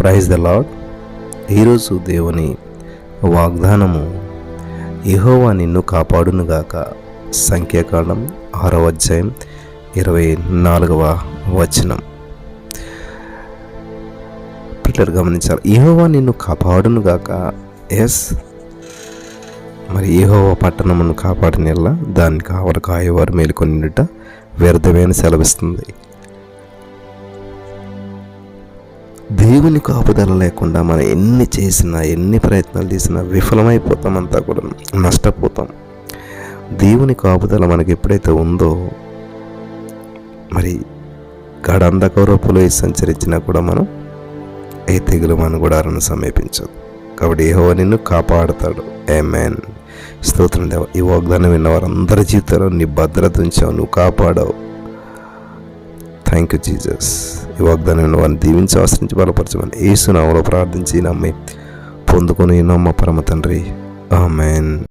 Praise the lord ఈరోజు దేవుని వాగ్దానము యహోవా నిన్ను కాపాడునుగాక. సంఖ్యాకాండం ఆరవ అధ్యాయం ఇరవై నాలుగవ వచనం. పిల్లలు గమనించాలి. యహోవా నిన్ను కాపాడునుగాక. ఎస్ మరి యెహోవా పట్టణమును కాపాడినెల్లా దాన్ని కావల కాయవారు మేలుకొనిట వ్యర్థమైన సెలవిస్తుంది. దేవుని కాపుదల లేకుండా మనం ఎన్ని చేసినా ఎన్ని ప్రయత్నాలు చేసినా విఫలమైపోతాం అంతా కూడా. నష్టపోతాం. దేవుని కాపుదల మనకి ఎప్పుడైతే ఉందో మరి గడంధకౌరపులో సంచరించినా కూడా మనం ఏ తెగులు మన గుడారను సమీపించదు. కాబట్టి ఏహో నిన్ను కాపాడుతాడు. ఏ మ్యాన్ స్తోత్రం దేవ. ఈ వాగ్దానం విన్న వారందరి జీవితంలో నీ భద్రత ఉంచావు నువ్వు కాపాడావు. థ్యాంక్ యూ జీజస్ ఈ వాగ్దానం వారిని దీవించి ఆశ్రయించి బలపరచమని ఏసునామలో ప్రార్థించి నమ్మి పొందుకొని నమ్మ పరమ తండ్రి. ఆమెన్.